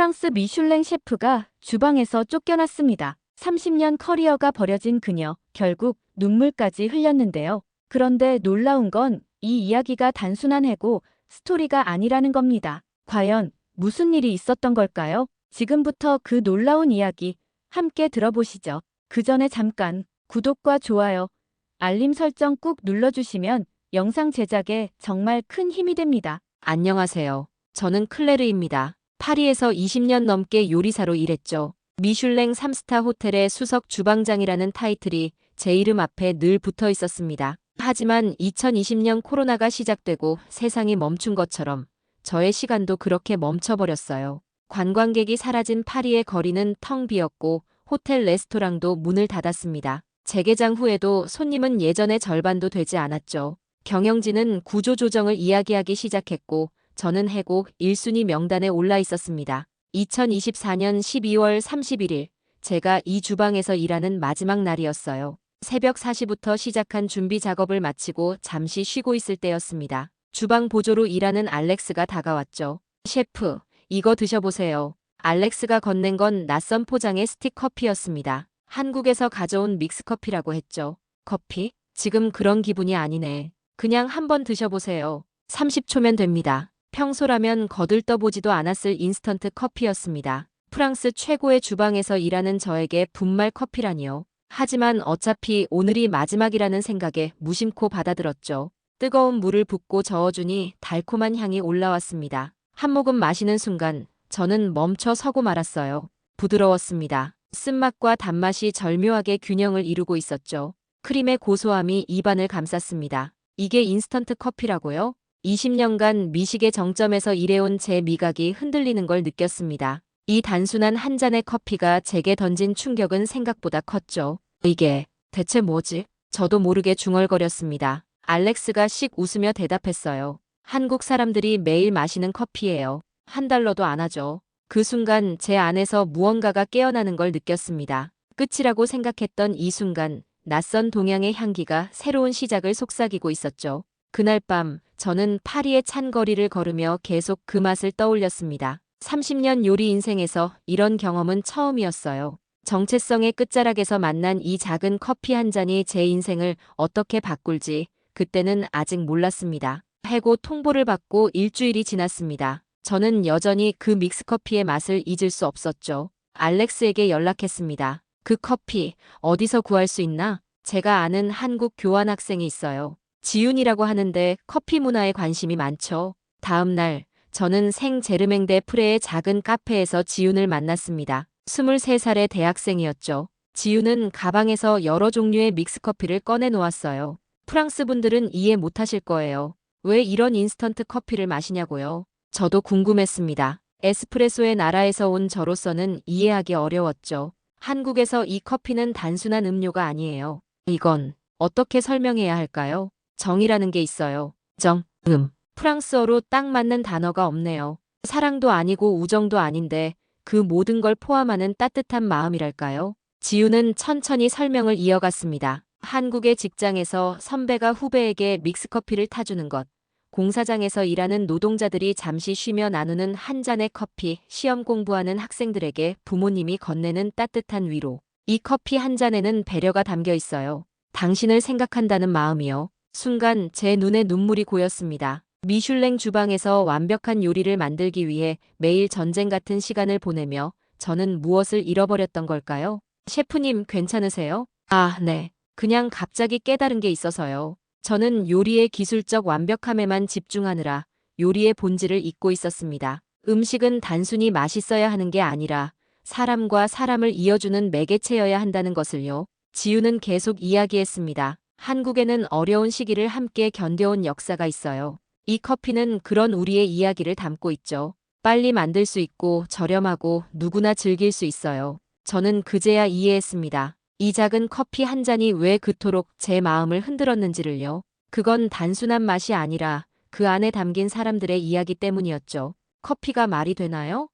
프랑스 미슐랭 셰프가 주방에서 쫓겨났습니다. 30년 커리어가 버려진 그녀, 결국 눈물까지 흘렸는데요. 그런데 놀라운 건 이 이야기가 단순한 해고 스토리가 아니라는 겁니다. 과연 무슨 일이 있었던 걸까요? 지금부터 그 놀라운 이야기 함께 들어보시죠. 그 전에 잠깐 구독과 좋아요, 알림 설정 꾹 눌러주시면 영상 제작에 정말 큰 힘이 됩니다. 안녕하세요. 저는 클레르입니다. 파리에서 20년 넘게 요리사로 일했죠. 미슐랭 3스타 호텔의 수석 주방장이라는 타이틀이 제 이름 앞에 늘 붙어 있었습니다. 하지만 2020년 코로나가 시작되고 세상이 멈춘 것처럼 저의 시간도 그렇게 멈춰버렸어요. 관광객이 사라진 파리의 거리는 텅 비었고 호텔 레스토랑도 문을 닫았습니다. 재개장 후에도 손님은 예전의 절반도 되지 않았죠. 경영진은 구조조정을 이야기하기 시작했고 저는 해고 1순위 명단에 올라 있었습니다. 2024년 12월 31일 제가 이 주방에서 일하는 마지막 날이었어요. 새벽 4시부터 시작한 준비 작업을 마치고 잠시 쉬고 있을 때였습니다. 주방 보조로 일하는 알렉스가 다가왔죠. 셰프, 이거 드셔보세요. 알렉스가 건넨 건 낯선 포장의 스틱 커피였습니다. 한국에서 가져온 믹스커피라고 했죠. 커피? 지금 그런 기분이 아니네. 그냥 한번 드셔보세요. 30초면 됩니다. 평소라면 거들떠보지도 않았을 인스턴트 커피였습니다. 프랑스 최고의 주방에서 일하는 저에게 분말 커피라니요. 하지만 어차피 오늘이 마지막이라는 생각에 무심코 받아들었죠. 뜨거운 물을 붓고 저어주니 달콤한 향이 올라왔습니다. 한 모금 마시는 순간 저는 멈춰 서고 말았어요. 부드러웠습니다. 쓴맛과 단맛이 절묘하게 균형을 이루고 있었죠. 크림의 고소함이 입안을 감쌌습니다. 이게 인스턴트 커피라고요? 20년간 미식의 정점에서 일해온 제 미각이 흔들리는 걸 느꼈습니다. 이 단순한 한 잔의 커피가 제게 던진 충격은 생각보다 컸죠. 이게 대체 뭐지? 저도 모르게 중얼거렸습니다. 알렉스가 씩 웃으며 대답했어요. 한국 사람들이 매일 마시는 커피예요. 한 달러도 안 하죠. 그 순간 제 안에서 무언가가 깨어나는 걸 느꼈습니다. 끝이라고 생각했던 이 순간 낯선 동양의 향기가 새로운 시작을 속삭이고 있었죠. 그날 밤 저는 파리의 찬 거리를 걸으며 계속 그 맛을 떠올렸습니다. 30년 요리 인생에서 이런 경험은 처음이었어요. 정체성의 끝자락에서 만난 이 작은 커피 한 잔이 제 인생을 어떻게 바꿀지 그때는 아직 몰랐습니다. 해고 통보를 받고 일주일이 지났습니다. 저는 여전히 그 믹스커피의 맛을 잊을 수 없었죠. 알렉스에게 연락했습니다. 그 커피 어디서 구할 수 있나? 제가 아는 한국 교환 학생이 있어요. 지윤이라고 하는데 커피 문화에 관심이 많죠. 다음 날 저는 생 제르맹데 프레의 작은 카페에서 지윤을 만났습니다. 23살의 대학생이었죠. 지윤은 가방에서 여러 종류의 믹스커피를 꺼내 놓았어요. 프랑스 분들은 이해 못하실 거예요. 왜 이런 인스턴트 커피를 마시냐고요. 저도 궁금했습니다. 에스프레소의 나라에서 온 저로서는 이해하기 어려웠죠. 한국에서 이 커피는 단순한 음료가 아니에요. 이건 어떻게 설명해야 할까요? 정이라는 게 있어요. 정, 음. 프랑스어로 딱 맞는 단어가 없네요. 사랑도 아니고 우정도 아닌데 그 모든 걸 포함하는 따뜻한 마음이랄까요? 지우는 천천히 설명을 이어갔습니다. 한국의 직장에서 선배가 후배에게 믹스커피를 타주는 것. 공사장에서 일하는 노동자들이 잠시 쉬며 나누는 한 잔의 커피, 시험 공부하는 학생들에게 부모님이 건네는 따뜻한 위로. 이 커피 한 잔에는 배려가 담겨 있어요. 당신을 생각한다는 마음이요. 순간 제 눈에 눈물이 고였습니다. 미슐랭 주방에서 완벽한 요리를 만들기 위해 매일 전쟁 같은 시간을 보내며 저는 무엇을 잃어버렸던 걸까요? 셰프님 괜찮으세요? 아, 네. 그냥 갑자기 깨달은 게 있어서요. 저는 요리의 기술적 완벽함에만 집중하느라 요리의 본질을 잊고 있었습니다. 음식은 단순히 맛있어야 하는 게 아니라 사람과 사람을 이어주는 매개체여야 한다는 것을요. 지우는 계속 이야기했습니다. 한국에는 어려운 시기를 함께 견뎌온 역사가 있어요. 이 커피는 그런 우리의 이야기를 담고 있죠. 빨리 만들 수 있고 저렴하고 누구나 즐길 수 있어요. 저는 그제야 이해했습니다. 이 작은 커피 한 잔이 왜 그토록 제 마음을 흔들었는지를요. 그건 단순한 맛이 아니라 그 안에 담긴 사람들의 이야기 때문이었죠. 커피가 말이 되나요?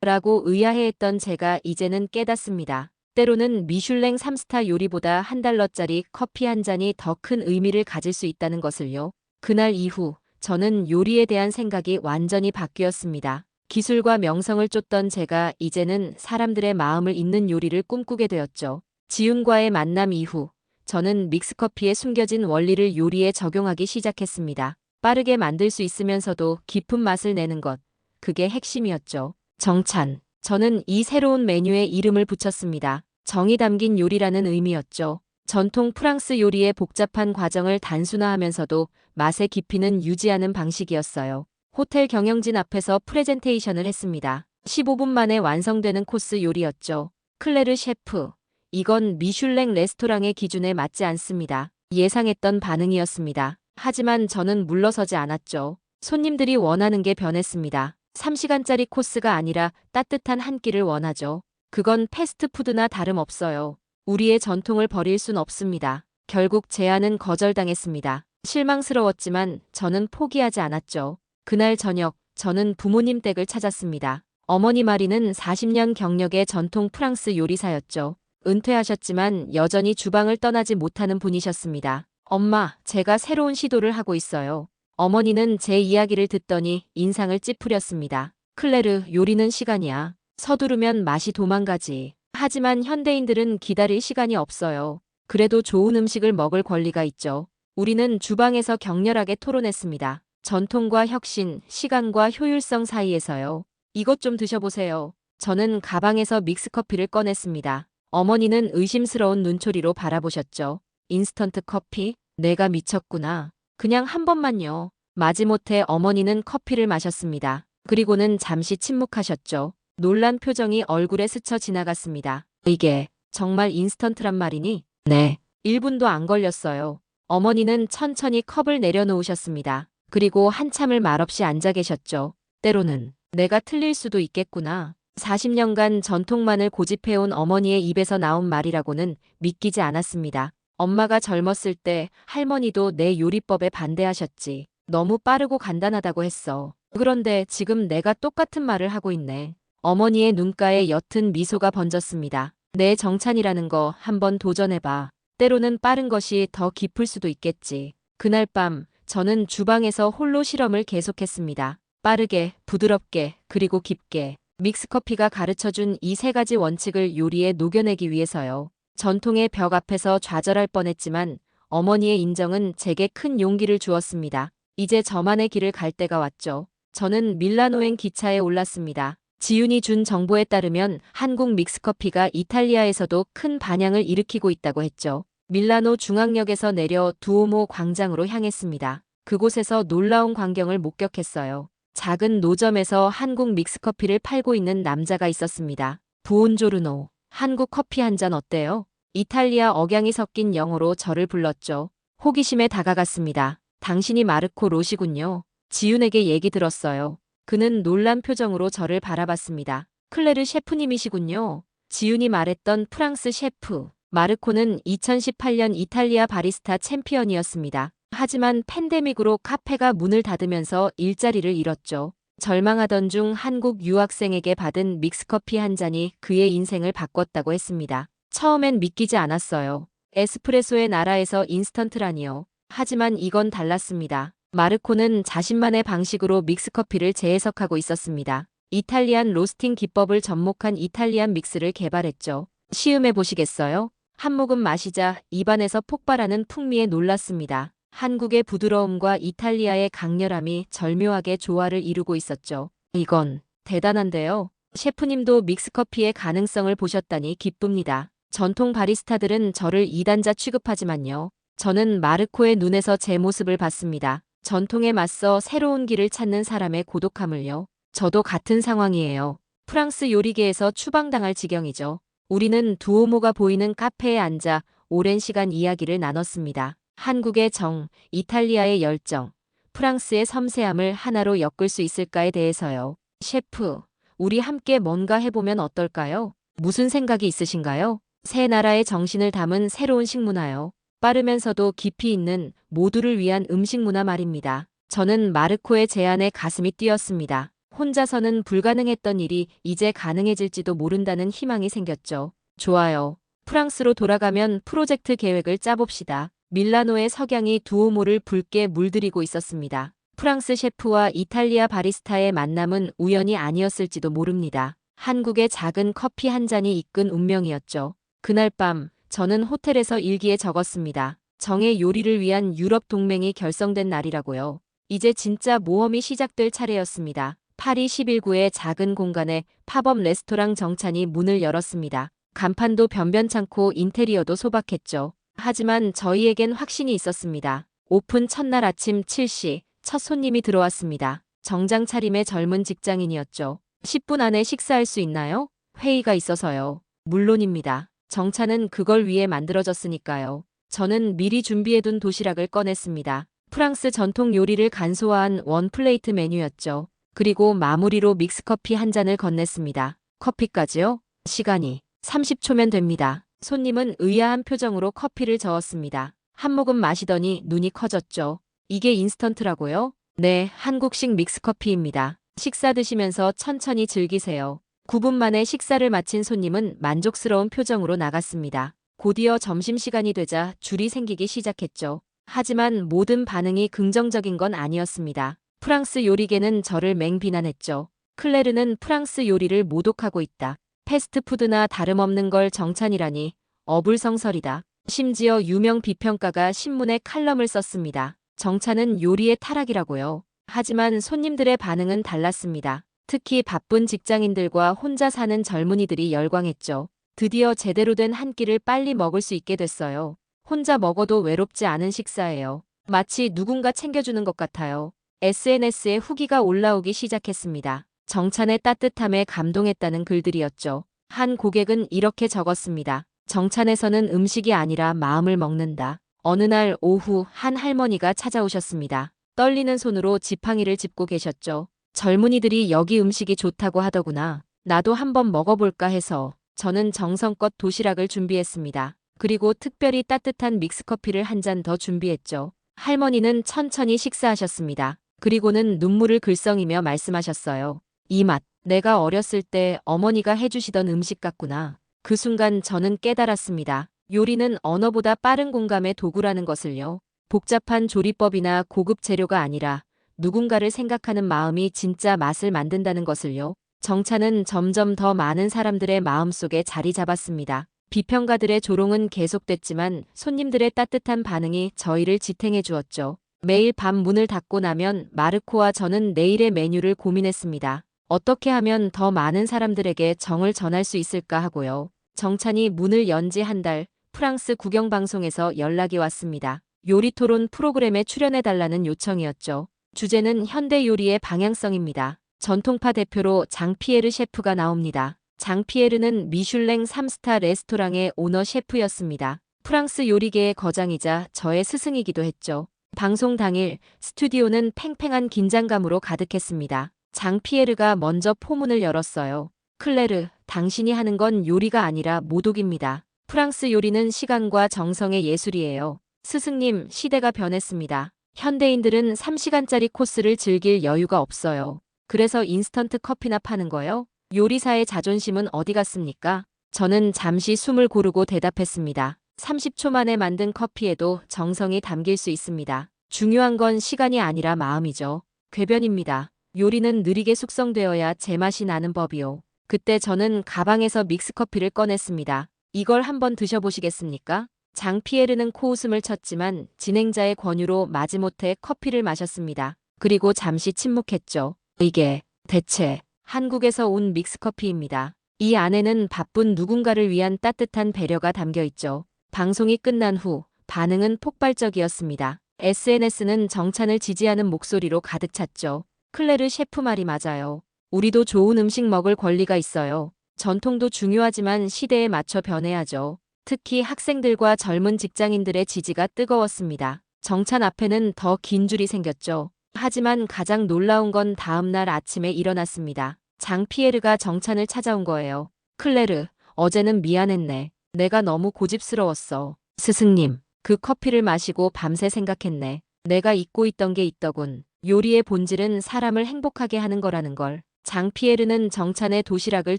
라고 의아해했던 제가 이제는 깨닫습니다. 때로는 미슐랭 3스타 요리보다 한 달러짜리 커피 한 잔이 더 큰 의미를 가질 수 있다는 것을요. 그날 이후 저는 요리에 대한 생각이 완전히 바뀌었습니다. 기술과 명성을 쫓던 제가 이제는 사람들의 마음을 잇는 요리를 꿈꾸게 되었죠. 지훈과의 만남 이후 저는 믹스커피에 숨겨진 원리를 요리에 적용하기 시작했습니다. 빠르게 만들 수 있으면서도 깊은 맛을 내는 것. 그게 핵심이었죠. 정찬. 저는 이 새로운 메뉴에 이름을 붙였습니다. 정이 담긴 요리라는 의미였죠. 전통 프랑스 요리의 복잡한 과정을 단순화하면서도 맛의 깊이는 유지하는 방식이었어요. 호텔 경영진 앞에서 프레젠테이션을 했습니다. 15분 만에 완성되는 코스 요리였죠. 클레르 셰프. 이건 미슐랭 레스토랑의 기준에 맞지 않습니다. 예상했던 반응이었습니다. 하지만 저는 물러서지 않았죠. 손님들이 원하는 게 변했습니다. 3시간짜리 코스가 아니라 따뜻한 한 끼를 원하죠. 그건 패스트푸드나 다름없어요. 우리의 전통을 버릴 순 없습니다. 결국 제안은 거절당했습니다. 실망스러웠지만 저는 포기하지 않았죠. 그날 저녁, 저는 부모님 댁을 찾았습니다. 어머니 마리는 40년 경력의 전통 프랑스 요리사였죠. 은퇴하셨지만 여전히 주방을 떠나지 못하는 분이셨습니다. 엄마, 제가 새로운 시도를 하고 있어요. 어머니는 제 이야기를 듣더니 인상을 찌푸렸습니다. 클레르, 요리는 시간이야. 서두르면 맛이 도망가지. 하지만 현대인들은 기다릴 시간이 없어요. 그래도 좋은 음식을 먹을 권리가 있죠. 우리는 주방에서 격렬하게 토론했습니다. 전통과 혁신, 시간과 효율성 사이에서요. 이것 좀 드셔보세요. 저는 가방에서 믹스커피를 꺼냈습니다. 어머니는 의심스러운 눈초리로 바라보셨죠. 인스턴트 커피? 내가 미쳤구나. 그냥 한 번만요. 마지못해 어머니는 커피를 마셨습니다. 그리고는 잠시 침묵하셨죠. 놀란 표정이 얼굴에 스쳐 지나갔습니다. 이게 정말 인스턴트란 말이니? 네. 1분도 안 걸렸어요. 어머니는 천천히 컵을 내려놓으셨습니다. 그리고 한참을 말없이 앉아 계셨죠. 때로는 내가 틀릴 수도 있겠구나. 40년간 전통만을 고집해온 어머니의 입에서 나온 말이라고는 믿기지 않았습니다. 엄마가 젊었을 때 할머니도 내 요리법에 반대하셨지. 너무 빠르고 간단하다고 했어. 그런데 지금 내가 똑같은 말을 하고 있네. 어머니의 눈가에 옅은 미소가 번졌습니다. 내 정찬이라는 거 한번 도전해봐. 때로는 빠른 것이 더 깊을 수도 있겠지. 그날 밤 저는 주방에서 홀로 실험을 계속했습니다. 빠르게, 부드럽게, 그리고 깊게. 믹스커피가 가르쳐준 이 세 가지 원칙을 요리에 녹여내기 위해서요. 전통의 벽 앞에서 좌절할 뻔했지만 어머니의 인정은 제게 큰 용기를 주었습니다. 이제 저만의 길을 갈 때가 왔죠. 저는 밀라노행 기차에 올랐습니다. 지윤이 준 정보에 따르면 한국 믹스커피가 이탈리아에서도 큰 반향을 일으키고 있다고 했죠. 밀라노 중앙역에서 내려 두오모 광장으로 향했습니다. 그곳에서 놀라운 광경을 목격했어요. 작은 노점에서 한국 믹스커피를 팔고 있는 남자가 있었습니다. 부온조르노. 한국 커피 한 잔 어때요? 이탈리아 억양이 섞인 영어로 저를 불렀죠. 호기심에 다가갔습니다. 당신이 마르코 로시군요. 지윤에게 얘기 들었어요. 그는 놀란 표정으로 저를 바라봤습니다. 클레르 셰프님이시군요. 지윤이 말했던 프랑스 셰프. 마르코는 2018년 이탈리아 바리스타 챔피언이었습니다. 하지만 팬데믹으로 카페가 문을 닫으면서 일자리를 잃었죠. 절망하던 중 한국 유학생에게 받은 믹스커피 한 잔이 그의 인생을 바꿨다고 했습니다. 처음엔 믿기지 않았어요. 에스프레소의 나라에서 인스턴트라니요. 하지만 이건 달랐습니다. 마르코는 자신만의 방식으로 믹스커피를 재해석하고 있었습니다. 이탈리안 로스팅 기법을 접목한 이탈리안 믹스를 개발했죠. 시음해 보시겠어요? 한 모금 마시자 입안에서 폭발하는 풍미에 놀랐습니다. 한국의 부드러움과 이탈리아의 강렬함이 절묘하게 조화를 이루고 있었죠. 이건 대단한데요. 셰프님도 믹스커피의 가능성을 보셨다니 기쁩니다. 전통 바리스타들은 저를 이단자 취급하지만요. 저는 마르코의 눈에서 제 모습을 봤습니다. 전통에 맞서 새로운 길을 찾는 사람의 고독함을요. 저도 같은 상황이에요. 프랑스 요리계에서 추방당할 지경이죠. 우리는 두오모가 보이는 카페에 앉아 오랜 시간 이야기를 나눴습니다. 한국의 정, 이탈리아의 열정, 프랑스의 섬세함을 하나로 엮을 수 있을까에 대해서요. 셰프, 우리 함께 뭔가 해보면 어떨까요? 무슨 생각이 있으신가요? 세 나라의 정신을 담은 새로운 식문화요. 빠르면서도 깊이 있는 모두를 위한 음식 문화 말입니다. 저는 마르코의 제안에 가슴이 뛰었습니다. 혼자서는 불가능했던 일이 이제 가능해질지도 모른다는 희망이 생겼죠. 좋아요. 프랑스로 돌아가면 프로젝트 계획을 짜봅시다. 밀라노의 석양이 두오모를 붉게 물들이고 있었습니다. 프랑스 셰프와 이탈리아 바리스타의 만남은 우연이 아니었을지도 모릅니다. 한국의 작은 커피 한 잔이 이끈 운명이었죠. 그날 밤 저는 호텔에서 일기에 적었습니다. 정의 요리를 위한 유럽 동맹이 결성된 날이라고요. 이제 진짜 모험이 시작될 차례였습니다. 파리 11구의 작은 공간에 팝업 레스토랑 정찬이 문을 열었습니다. 간판도 변변찮고 인테리어도 소박했죠. 하지만 저희에겐 확신이 있었습니다. 오픈 첫날 아침 7시 첫 손님이 들어왔습니다. 정장 차림의 젊은 직장인이었죠. 10분 안에 식사할 수 있나요? 회의가 있어서요. 물론입니다. 정차는 그걸 위해 만들어졌으니까요. 저는 미리 준비해둔 도시락을 꺼냈습니다. 프랑스 전통 요리를 간소화한 원 플레이트 메뉴였죠. 그리고 마무리로 믹스커피 한 잔을 건넸습니다. 커피까지요? 시간이 30초면 됩니다. 손님은 의아한 표정으로 커피를 저었습니다. 한 모금 마시더니 눈이 커졌죠. 이게 인스턴트라고요? 네, 한국식 믹스커피입니다. 식사 드시면서 천천히 즐기세요. 9분 만에 식사를 마친 손님은 만족스러운 표정으로 나갔습니다. 곧이어 점심시간이 되자 줄이 생기기 시작했죠. 하지만 모든 반응이 긍정적인 건 아니었습니다. 프랑스 요리계는 저를 맹비난했죠. 클레르는 프랑스 요리를 모독하고 있다. 패스트푸드나 다름없는 걸 정찬이라니 어불성설이다. 심지어 유명 비평가가 신문에 칼럼을 썼습니다. 정찬은 요리의 타락이라고요. 하지만 손님들의 반응은 달랐습니다. 특히 바쁜 직장인들과 혼자 사는 젊은이들이 열광했죠. 드디어 제대로 된 한 끼를 빨리 먹을 수 있게 됐어요. 혼자 먹어도 외롭지 않은 식사예요. 마치 누군가 챙겨주는 것 같아요. SNS에 후기가 올라오기 시작했습니다. 정찬의 따뜻함에 감동했다는 글들이었죠. 한 고객은 이렇게 적었습니다. 정찬에서는 음식이 아니라 마음을 먹는다. 어느 날 오후 한 할머니가 찾아오셨습니다. 떨리는 손으로 지팡이를 짚고 계셨죠. 젊은이들이 여기 음식이 좋다고 하더구나. 나도 한번 먹어볼까 해서 저는 정성껏 도시락을 준비했습니다. 그리고 특별히 따뜻한 믹스커피를 한 잔 더 준비했죠. 할머니는 천천히 식사하셨습니다. 그리고는 눈물을 글썽이며 말씀하셨어요. 이 맛, 내가 어렸을 때 어머니가 해주시던 음식 같구나. 그 순간 저는 깨달았습니다. 요리는 언어보다 빠른 공감의 도구라는 것을요. 복잡한 조리법이나 고급 재료가 아니라 누군가를 생각하는 마음이 진짜 맛을 만든다는 것을요. 정차는 점점 더 많은 사람들의 마음속에 자리 잡았습니다. 비평가들의 조롱은 계속됐지만 손님들의 따뜻한 반응이 저희를 지탱해 주었죠. 매일 밤 문을 닫고 나면 마르코와 저는 내일의 메뉴를 고민했습니다. 어떻게 하면 더 많은 사람들에게 정을 전할 수 있을까 하고요. 정찬이 문을 연 지 한 달, 프랑스 국영방송에서 연락이 왔습니다. 요리 토론 프로그램에 출연해달라는 요청이었죠. 주제는 현대 요리의 방향성입니다. 전통파 대표로 장피에르 셰프가 나옵니다. 장피에르는 미슐랭 3스타 레스토랑의 오너 셰프였습니다. 프랑스 요리계의 거장이자 저의 스승이기도 했죠. 방송 당일 스튜디오는 팽팽한 긴장감으로 가득했습니다. 장피에르가 먼저 포문을 열었어요. 클레르, 당신이 하는 건 요리가 아니라 모독입니다. 프랑스 요리는 시간과 정성의 예술이에요. 스승님, 시대가 변했습니다. 현대인들은 3시간짜리 코스를 즐길 여유가 없어요. 그래서 인스턴트 커피나 파는 거요? 요리사의 자존심은 어디 갔습니까? 저는 잠시 숨을 고르고 대답했습니다. 30초 만에 만든 커피에도 정성이 담길 수 있습니다. 중요한 건 시간이 아니라 마음이죠. 궤변입니다. 요리는 느리게 숙성되어야 제맛이 나는 법이요. 그때 저는 가방에서 믹스커피를 꺼냈습니다. 이걸 한번 드셔보시겠습니까? 장피에르는 코웃음을 쳤지만 진행자의 권유로 마지못해 커피를 마셨습니다. 그리고 잠시 침묵했죠. 이게 대체 한국에서 온 믹스커피입니다. 이 안에는 바쁜 누군가를 위한 따뜻한 배려가 담겨 있죠. 방송이 끝난 후 반응은 폭발적이었습니다. SNS는 정찬을 지지하는 목소리로 가득 찼죠. 클레르 셰프 말이 맞아요. 우리도 좋은 음식 먹을 권리가 있어요. 전통도 중요하지만 시대에 맞춰 변해야죠. 특히 학생들과 젊은 직장인들의 지지가 뜨거웠습니다. 정찬 앞에는 더 긴 줄이 생겼죠. 하지만 가장 놀라운 건 다음날 아침에 일어났습니다. 장피에르가 정찬을 찾아온 거예요. 클레르, 어제는 미안했네. 내가 너무 고집스러웠어. 스승님, 그 커피를 마시고 밤새 생각했네. 내가 잊고 있던 게 있더군. 요리의 본질은 사람을 행복하게 하는 거라는 걸. 장피에르는 정찬의 도시락을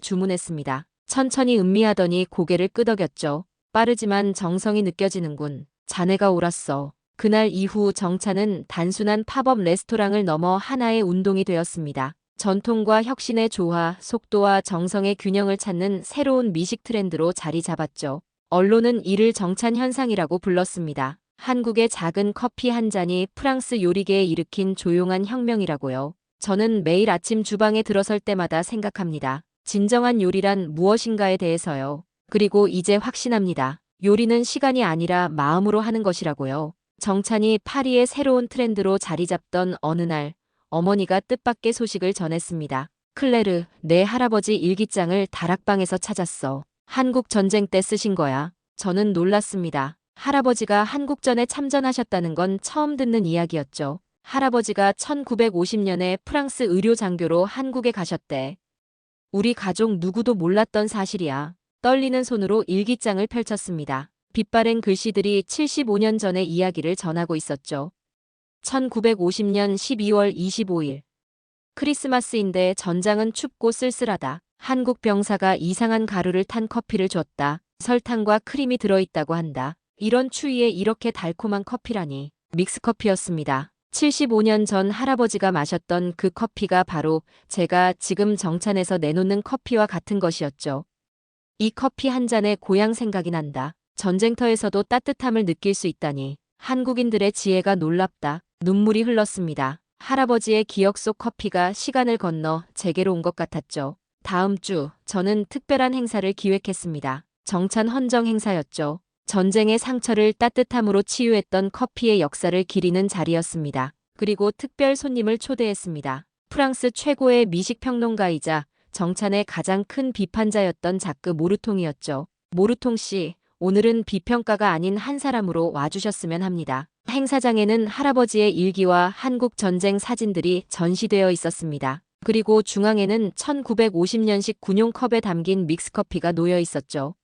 주문했습니다. 천천히 음미하더니 고개를 끄덕였죠. 빠르지만 정성이 느껴지는군. 자네가 옳았어. 그날 이후 정찬은 단순한 팝업 레스토랑을 넘어 하나의 운동이 되었습니다. 전통과 혁신의 조화, 속도와 정성의 균형을 찾는 새로운 미식 트렌드로 자리 잡았죠. 언론은 이를 정찬 현상이라고 불렀습니다. 한국의 작은 커피 한 잔이 프랑스 요리계에 일으킨 조용한 혁명이라고요. 저는 매일 아침 주방에 들어설 때마다 생각합니다. 진정한 요리란 무엇인가에 대해서요. 그리고 이제 확신합니다. 요리는 시간이 아니라 마음으로 하는 것이라고요. 정찬이 파리의 새로운 트렌드로 자리 잡던 어느 날 어머니가 뜻밖의 소식을 전했습니다. 클레르, 내 할아버지 일기장을 다락방에서 찾았어. 한국 전쟁 때 쓰신 거야. 저는 놀랐습니다. 할아버지가 한국전에 참전하셨다는 건 처음 듣는 이야기였죠. 할아버지가 1950년에 프랑스 의료 장교로 한국에 가셨대. 우리 가족 누구도 몰랐던 사실이야. 떨리는 손으로 일기장을 펼쳤습니다. 빛바랜 글씨들이 75년 전의 이야기를 전하고 있었죠. 1950년 12월 25일. 크리스마스인데 전장은 춥고 쓸쓸하다. 한국 병사가 이상한 가루를 탄 커피를 줬다. 설탕과 크림이 들어있다고 한다. 이런 추위에 이렇게 달콤한 커피라니. 믹스커피였습니다. 75년 전 할아버지가 마셨던 그 커피가 바로 제가 지금 정찬에서 내놓는 커피와 같은 것이었죠. 이 커피 한 잔에 고향 생각이 난다. 전쟁터에서도 따뜻함을 느낄 수 있다니. 한국인들의 지혜가 놀랍다. 눈물이 흘렀습니다. 할아버지의 기억 속 커피가 시간을 건너 제게로 온 것 같았죠. 다음 주 저는 특별한 행사를 기획했습니다. 정찬 헌정 행사였죠. 전쟁의 상처를 따뜻함으로 치유했던 커피의 역사를 기리는 자리였습니다. 그리고 특별 손님을 초대했습니다. 프랑스 최고의 미식 평론가이자 정찬의 가장 큰 비판자였던 자크 모르통이었죠. 모르통 씨, 오늘은 비평가가 아닌 한 사람으로 와주셨으면 합니다. 행사장에는 할아버지의 일기와 한국 전쟁 사진들이 전시되어 있었습니다. 그리고 중앙에는 1950년식 군용 컵에 담긴 믹스커피가 놓여 있었죠.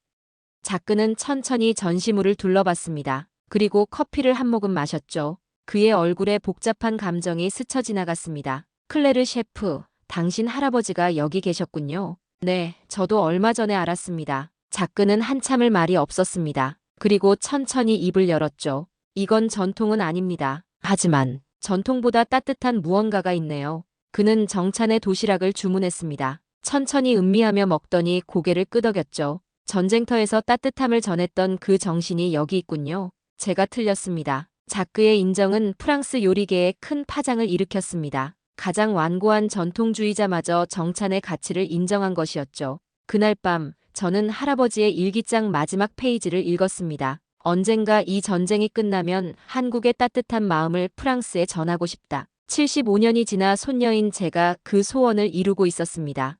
자크는 천천히 전시물을 둘러봤습니다. 그리고 커피를 한 모금 마셨죠. 그의 얼굴에 복잡한 감정이 스쳐 지나갔습니다. 클레르 셰프, 당신 할아버지가 여기 계셨군요. 네, 저도 얼마 전에 알았습니다. 자크는 한참을 말이 없었습니다. 그리고 천천히 입을 열었죠. 이건 전통은 아닙니다. 하지만 전통보다 따뜻한 무언가가 있네요. 그는 정찬의 도시락을 주문했습니다. 천천히 음미하며 먹더니 고개를 끄덕였죠. 전쟁터에서 따뜻함을 전했던 그 정신이 여기 있군요. 제가 틀렸습니다. 자크의 인정은 프랑스 요리계에 큰 파장을 일으켰습니다. 가장 완고한 전통주의자마저 정찬의 가치를 인정한 것이었죠. 그날 밤 저는 할아버지의 일기장 마지막 페이지를 읽었습니다. 언젠가 이 전쟁이 끝나면 한국의 따뜻한 마음을 프랑스에 전하고 싶다. 75년이 지나 손녀인 제가 그 소원을 이루고 있었습니다.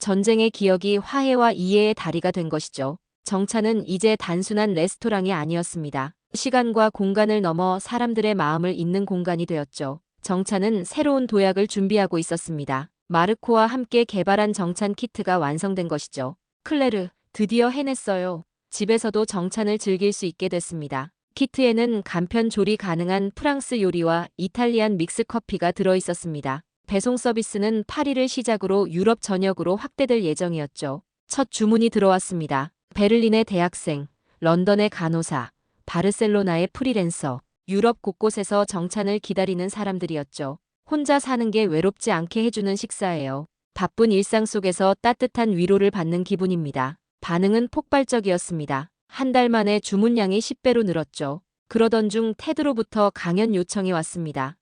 전쟁의 기억이 화해와 이해의 다리가 된 것이죠. 정찬은 이제 단순한 레스토랑이 아니었습니다. 시간과 공간을 넘어 사람들의 마음을 잇는 공간이 되었죠. 정찬은 새로운 도약을 준비하고 있었습니다. 마르코와 함께 개발한 정찬 키트가 완성된 것이죠. 클레르, 드디어 해냈어요. 집에서도 정찬을 즐길 수 있게 됐습니다. 키트에는 간편 조리 가능한 프랑스 요리와 이탈리안 믹스 커피가 들어 있었습니다. 배송 서비스는 파리를 시작으로 유럽 전역으로 확대될 예정이었죠. 첫 주문이 들어왔습니다. 베를린의 대학생, 런던의 간호사, 바르셀로나의 프리랜서, 유럽 곳곳에서 정찬을 기다리는 사람들이었죠. 혼자 사는 게 외롭지 않게 해주는 식사예요. 바쁜 일상 속에서 따뜻한 위로를 받는 기분입니다. 반응은 폭발적이었습니다. 한 달 만에 주문량이 10배로 늘었죠. 그러던 중 테드로부터 강연 요청이 왔습니다.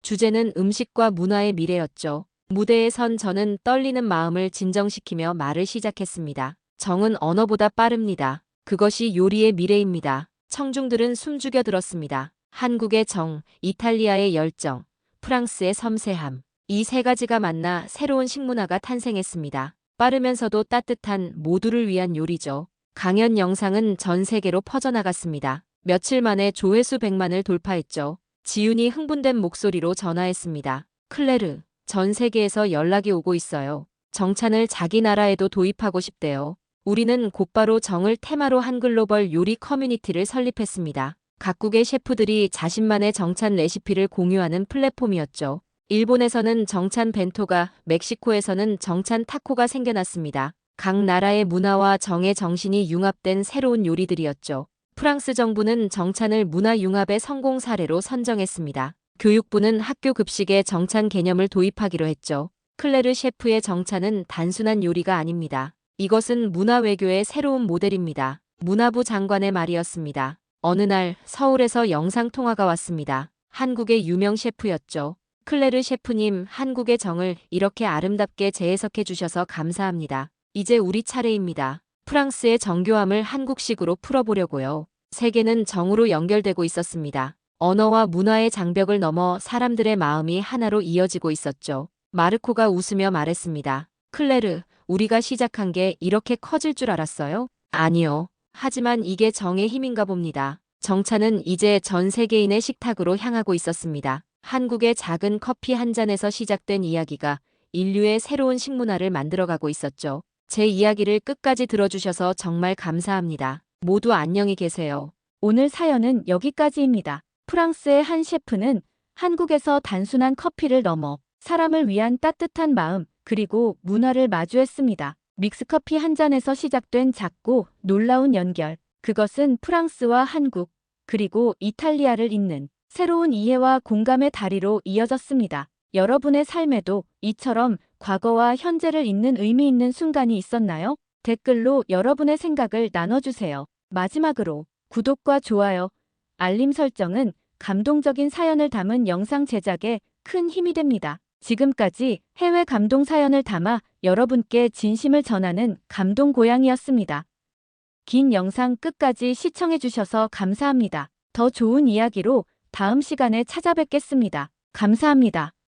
주제는 음식과 문화의 미래였죠. 무대에 선 저는 떨리는 마음을 진정시키며 말을 시작했습니다. 정은 언어보다 빠릅니다. 그것이 요리의 미래입니다. 청중들은 숨죽여 들었습니다. 한국의 정, 이탈리아의 열정, 프랑스의 섬세함. 이 세 가지가 만나 새로운 식문화가 탄생했습니다. 빠르면서도 따뜻한 모두를 위한 요리죠. 강연 영상은 전 세계로 퍼져나갔습니다. 며칠 만에 조회수 100만을 돌파했죠. 지윤이 흥분된 목소리로 전화했습니다. 클레르, 전 세계에서 연락이 오고 있어요. 정찬을 자기 나라에도 도입하고 싶대요. 우리는 곧바로 정을 테마로 한 글로벌 요리 커뮤니티를 설립했습니다. 각국의 셰프들이 자신만의 정찬 레시피를 공유하는 플랫폼이었죠. 일본에서는 정찬 벤토가, 멕시코에서는 정찬 타코가 생겨났습니다. 각 나라의 문화와 정의 정신이 융합된 새로운 요리들이었죠. 프랑스 정부는 정찬을 문화융합의 성공 사례로 선정했습니다. 교육부는 학교 급식에 정찬 개념을 도입하기로 했죠. 클레르 셰프의 정찬은 단순한 요리가 아닙니다. 이것은 문화 외교의 새로운 모델입니다. 문화부 장관의 말이었습니다. 어느 날 서울에서 영상통화가 왔습니다. 한국의 유명 셰프였죠. 클레르 셰프님, 한국의 정을 이렇게 아름답게 재해석해 주셔서 감사합니다. 이제 우리 차례입니다. 프랑스의 정교함을 한국식으로 풀어보려고요. 세계는 정으로 연결되고 있었습니다. 언어와 문화의 장벽을 넘어 사람들의 마음이 하나로 이어지고 있었죠. 마르코가 웃으며 말했습니다. 클레르, 우리가 시작한 게 이렇게 커질 줄 알았어요? 아니요. 하지만 이게 정의 힘인가 봅니다. 정차는 이제 전 세계인의 식탁으로 향하고 있었습니다. 한국의 작은 커피 한 잔에서 시작된 이야기가 인류의 새로운 식문화를 만들어가고 있었죠. 제 이야기를 끝까지 들어주셔서 정말 감사합니다. 모두 안녕히 계세요. 오늘 사연은 여기까지입니다. 프랑스의 한 셰프는 한국에서 단순한 커피를 넘어 사람을 위한 따뜻한 마음 그리고 문화를 마주했습니다. 믹스커피 한 잔에서 시작된 작고 놀라운 연결. 그것은 프랑스와 한국 그리고 이탈리아를 잇는 새로운 이해와 공감의 다리로 이어졌습니다. 여러분의 삶에도 이처럼 과거와 현재를 잇는 의미 있는 순간이 있었나요? 댓글로 여러분의 생각을 나눠주세요. 마지막으로 구독과 좋아요, 알림 설정은 감동적인 사연을 담은 영상 제작에 큰 힘이 됩니다. 지금까지 해외 감동 사연을 담아 여러분께 진심을 전하는 감동 고양이였습니다. 긴 영상 끝까지 시청해주셔서 감사합니다. 더 좋은 이야기로 다음 시간에 찾아뵙겠습니다. 감사합니다.